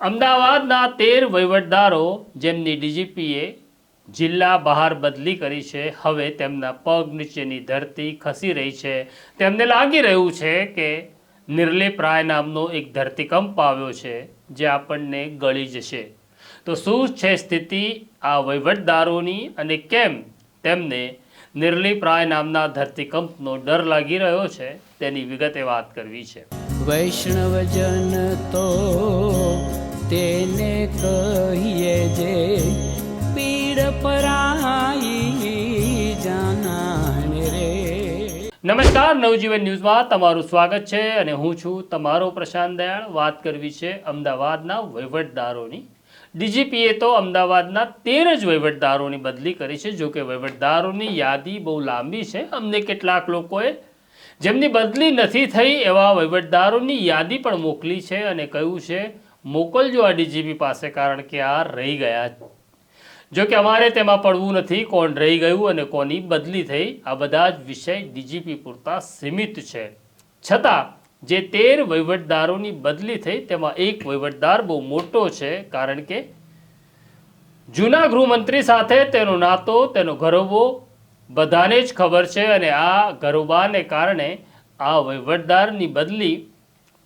અમદાવાદના તેર વહીવટદારો, જેમની ડીજીપીએ જિલ્લા બહાર બદલી કરી છે, હવે તેમના પગ નીચેની ધરતી ખસી રહી છે. તેમને લાગી રહ્યું છે કે નિર્લેપ રાય નામનો એક ધરતીકંપ આવ્યો છે, જે આપણને ગળી જશે. તો શું છે સ્થિતિ આ વહીવટદારોની અને કેમ તેમને નિર્લિપ રાય નામના ધરતીકંપનો ડર લાગી રહ્યો છે? તેની વિગતે વાત કરવી છે. વૈષ્ણવજન તો તેને કહીએ જે પીડ પરાઈ જાનાને રે. નમસ્કાર, નવજીવન ન્યૂઝમાં તમારું સ્વાગત છે અને હું છું તમારો પ્રશાંત દયાળ. વાત કરવી છે અમદાવાદના વહીવટદારોની. ડીજીપીએ તો અમદાવાદના તેર જ વહીવટદારોની બદલી કરી છે. જોકે વહીવટદારોની યાદી બહુ લાંબી છે. અમને કેટલાક લોકોએ જેમની બદલી નથી થઈ એવા વહીવટદારોની યાદી પણ મોકલી છે અને કહ્યું છે મોકલજો આ ડીજીપી પાસે, કારણ કે આ રહી ગયા. જો કે અમારે તેમાં પડવું નથી, કોણ રહી ગયું અને કોની બદલી થઈ, આ બધા જ વિષય ડીજીપી પૂરતા સીમિત છે. છતાં, જે તેર વહીવટદારોની બદલી થઈ, તેમાં એક વહીવટદાર બહુ મોટો છે, કારણ કે જૂના ગૃહમંત્રી સાથે તેનો નાતો, તેનો ગરોબો બધાને જ ખબર છે અને આ ગરોબાને કારણે આ વહીવટદારની બદલી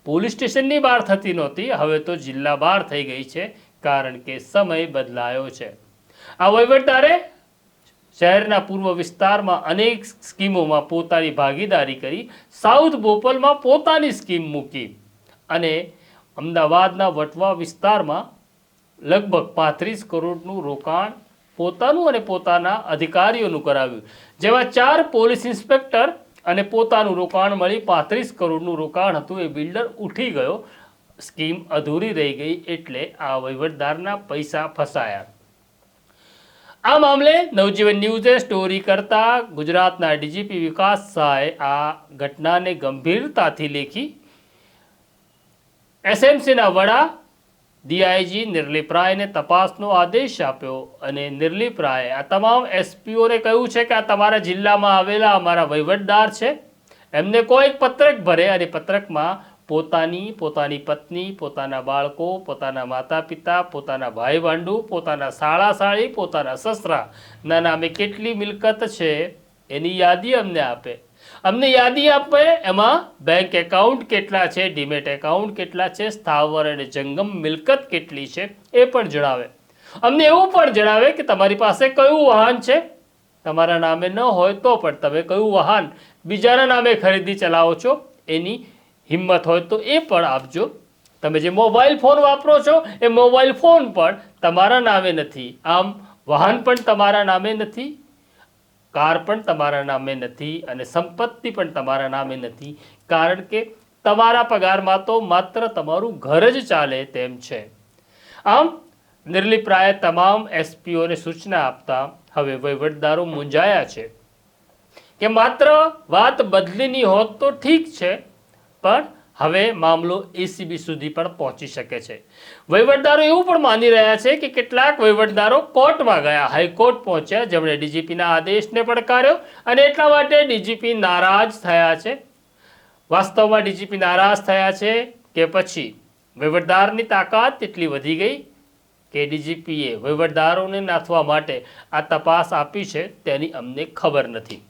પોલીસ સ્ટેશનની બહાર થતી નહોતી. હવે તો જિલ્લા બહાર થઈ ગઈ છે, કારણ કે સમય બદલાયો છે. આ વહીવટદારે શહેરના પૂર્વ વિસ્તારમાં અનેક સ્કીમોમાં પોતાની ભાગીદારી કરી, સાઉથ બોપલમાં પોતાની સ્કીમ મૂકી અને અમદાવાદના વટવા વિસ્તારમાં લગભગ પાંત્રીસ કરોડનું રોકાણ પોતાનું અને પોતાના અધિકારીઓનું કરાવ્યું. જેમાં ચાર પોલીસ ઇન્સ્પેક્ટર અને પોતાનું રોકાણ મળી. પાંત્રીસ કરોડનું રોકાણ હતું. એ બિલ્ડર ઉઠી ગયો. સ્કીમ અધૂરી રહી ગઈ એટલે આ વહીવટદારના પૈસા ફસાયા. આ મામલે નવજીવન ન્યૂઝે સ્ટોરી કરતા ગુજરાતના ડીજીપી વિકાસ શાહે આ ઘટનાને ગંભીરતાથી લેખી. એસએમસીના વડા ડીઆઈજી નિર્લિપ રાયને તપાસનો આદેશ આપ્યો અને નિર્લિપ રાયે આ તમામ એસપીઓને કહ્યું છે કે આ તમારા જિલ્લામાં આવેલા અમારા વહીવટદાર છે. એમને કોઈ પત્રક ભરે અને પત્રકમાં પોતાની પોતાની પત્ની, પોતાના બાળકો, પોતાના માતા પિતા પોતાના ભાઈ ભાંડુ પોતાના શાળા સાળી પોતાના સસરા, ના નામે કેટલી મિલકત છે એની યાદી અમને આપે. અમને યાદી આપે એમાં બેંક એકાઉન્ટ કેટલા છે ડીમેટ એકાઉન્ટ કેટલા છે, સ્થાવર અને જંગમ મિલકત કેટલી છે, એ પણ જણાવે. અમને એવું પણ જણાવે કે તમારી પાસે કયું વાહન છે? તમારા નામે ન હોય તો પણ તમે કયું વાહન બીજાના નામે ખરીદી ચલાવો છો? એની હિંમત હોય તો એ પણ આપજો. તમે જે મોબાઈલ ફોન વાપરો છો, એ મોબાઈલ ફોન પણ તમારા નામે નથી. આમ વાહન પણ તમારા નામે નથી. કાર પણ તમારા નામે નથી અને સંપત્તિ પણ તમારા નામે નથી, કારણ કે તમારા પગારમાં તો માત્ર તમારું ઘર જ ચાલે તેમ છે. આમ નિર્લિપ રાયે તમામ એસપીઓને સૂચના આપતા હવે વહીવટદારો મૂંઝાયા છે કે માત્ર વાત બદલીની હોત તો ઠીક છે, પણ હવે મામલો એસીબી સુધી પણ પહોંચી શકે છે. વહીવટદારો એવું પણ માની રહ્યા છે કે કેટલાક વહીવટદારો કોર્ટમાં ગયા. હાઈકોર્ટ પહોંચ્યા. જેમણે ડીજીપીના આદેશને પડકાર્યો અને એટલા માટે ડીજીપી નારાજ થયા છે. વાસ્તવમાં ડીજીપી નારાજ થયા છે કે પછી વહીવટદારની તાકાત એટલી વધી ગઈ કે ડીજીપીએ વહીવટદારોને નાથવા માટે આ તપાસ આપી છે તેની અમને ખબર નથી.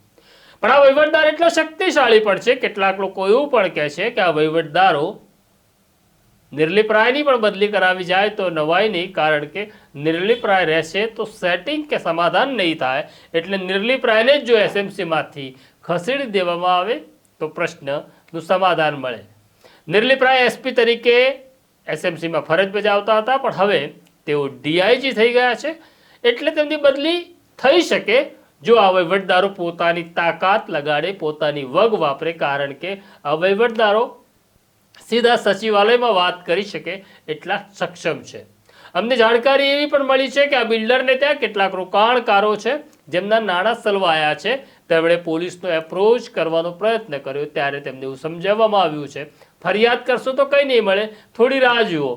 પણ આ વહીવટદાર એટલો શક્તિશાળી પણ છે, કેટલાક લોકો એવું પણ કહે છે કે આ વહીવટદારો નિર્લિપરાયની પણ બદલી કરાવી જાય તો નવાઈ નહીં, કારણ કે નિર્લિપરાય રહેશે તો સેટિંગ કે સમાધાન નહીં થાય, એટલે નિર્લિપરાયને જ જો એસએમસીમાંથી ખસેડી દેવામાં આવે તો પ્રશ્નનું સમાધાન મળે. નિર્લિપરાય એસપી તરીકે એસએમસીમાં ફરજ બજાવતા હતા, પણ હવે તેઓ ડીઆઈજી થઈ ગયા છે, એટલે તેમની બદલી થઈ શકે જો આ વહીવટદારો પોતાની તાકાત લગાડે, પોતાની વગ વાપરે, કારણ કે આ વહીવટદારો સીધા સચિવાલયમાં વાત કરી શકે એટલા સક્ષમ છે. અમને જાણકારી એવી પણ મળી છે કે આ બિલ્ડરને ત્યાં કેટલાક રોકાણકારો છે, જેમના નાણાં સલવાયા છે. તેમણે પોલીસનો એપ્રોચ કરવાનો પ્રયત્ન કર્યો, ત્યારે તેમને એવું સમજાવવામાં આવ્યું છે. ફરિયાદ કરશો તો કંઈ નહીં મળે, થોડી રાહ જુઓ.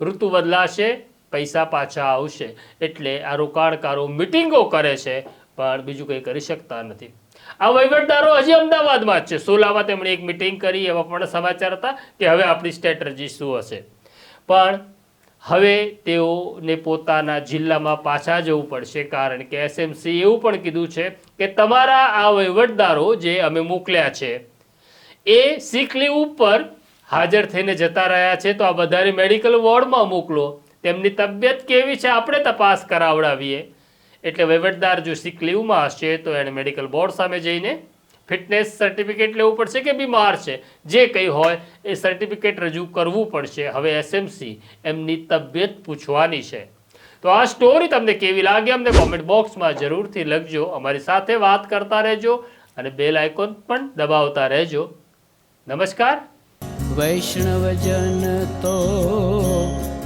ઋતુ બદલાશે પૈસા પાછા આવશે એટલે આ રોકાણકારો મિટિંગો કરે છે, પણ બીજું કંઈ કરી શકતા નથી. આ વહીવટદારો હજી અમદાવાદમાં જ છે. સોલામાં તેમણે એક મિટિંગ કરી, એવા પણ સમાચાર હતા કે હવે આપણી સ્ટ્રેટર્જી શું હશે. પણ હવે તેઓને પોતાના જિલ્લામાં પાછા જવું પડશે, કારણ કે એસએમસી એવું પણ કીધું છે કે તમારા આ વહીવટદારો જે અમે મોકલ્યા છે, એ સિકલી ઉપર હાજર થઈને જતા રહ્યા છે, તો આ બધાને મેડિકલ વોર્ડમાં મોકલો. તેમની તબિયત કેવી છે આપણે તપાસ કરાવડાવીએ. એટલે વહીવટદાર જો સિક લીવમાં હશે તો એણે મેડિકલ બોર્ડ સામે જઈને ફિટનેસ સર્ટિફિકેટ લેવું પડશે કે બીમાર છે? જે કંઈ હોય એ સર્ટિફિકેટ રજૂ કરવું પડશે. હવે એસએમસી એમની તબિયત પૂછવાની છે. તો આ સ્ટોરી તમને કેવી લાગી અમને કોમેન્ટ બોક્સમાં જરૂરથી લખજો. અમારી સાથે વાત કરતા રહેજો અને બેલ આઇકોન પણ દબાવતા રહેજો. નમસ્કાર. વૈષ્ણવજન તો